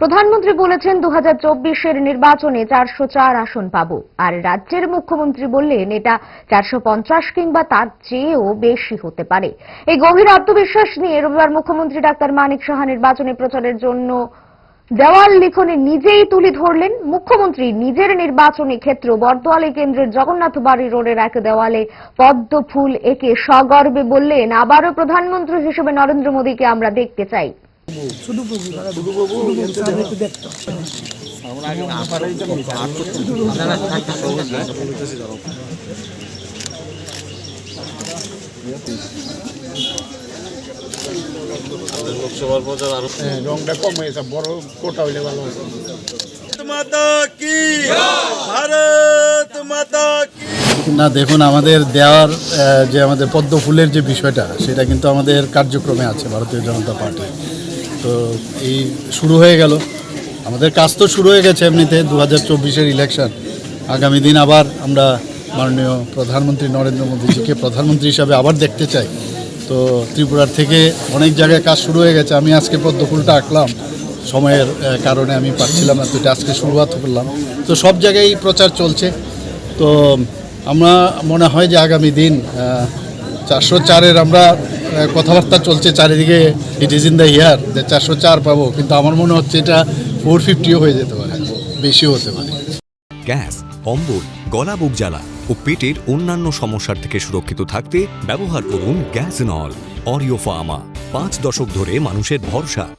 প্রধানমন্ত্রী বলেছেন দু হাজার নির্বাচনে চারশো চার আসন পাব। আর রাজ্যের মুখ্যমন্ত্রী বললেন, এটা চারশো পঞ্চাশ কিংবা তার চেয়েও বেশি হতে পারে। এই গভীর আত্মবিশ্বাস নিয়ে রবিবার মুখ্যমন্ত্রী ডাক্তার মানিক সাহা নির্বাচনী প্রচারের জন্য দেওয়াল লিখনে নিজেই তুলে ধরলেন। মুখ্যমন্ত্রী নিজের নির্বাচনী ক্ষেত্র বর্দোয়ালি কেন্দ্রের জগন্নাথ বাড়ি রোডের এক দেওয়ালে পদ্ম ফুল এঁকে সগর্বে বললেন, আবারও প্রধানমন্ত্রী হিসেবে নরেন্দ্র মোদীকে আমরা দেখতে চাই। বড় কোটা হইলে ভালো না, দেখুন, আমাদের দেওয়ার যে আমাদের পদ্ম ফুলের যে বিষয়টা, সেটা কিন্তু আমাদের কার্যক্রমে আছে, ভারতীয় জনতা পার্টি। তো এই শুরু হয়ে গেল। আমাদের কাজ তো শুরু হয়ে গেছে এমনিতে দু হাজার চব্বিশের ইলেকশন আগামী দিন আবার আমরা মাননীয় প্রধানমন্ত্রী নরেন্দ্র মোদীজিকে প্রধানমন্ত্রী হিসাবে আবার দেখতে চাই। তো ত্রিপুরার থেকে অনেক জায়গায় কাজ শুরু হয়ে গেছে। আমি আজকে পদ্ম ফুলটা আঁকলাম। সময়ের কারণে আমি পারছিলাম না, তো আজকে শুরুয়াত করলাম। তো সব জায়গায় প্রচার চলছে। তো আমরা মনে হয় যে আগামী দিন চারশো চারের আমরা কথাবার্তা চলছে চারিদিকে it is in the year যে চারশো চার পাবো, কিন্তু আমার মনে হচ্ছে এটা ফোর ফিফটিও হয়ে যেতে পারে, বেশিও হতে পারে। গ্যাস অম্বল গলা বুক জ্বালা ও পেটের অন্যান্য সমস্যার থেকে সুরক্ষিত থাকতে ব্যবহার করুন গ্যাস নল, অরিও ফার্মা, পাঁচ দশক ধরে মানুষের ভরসা।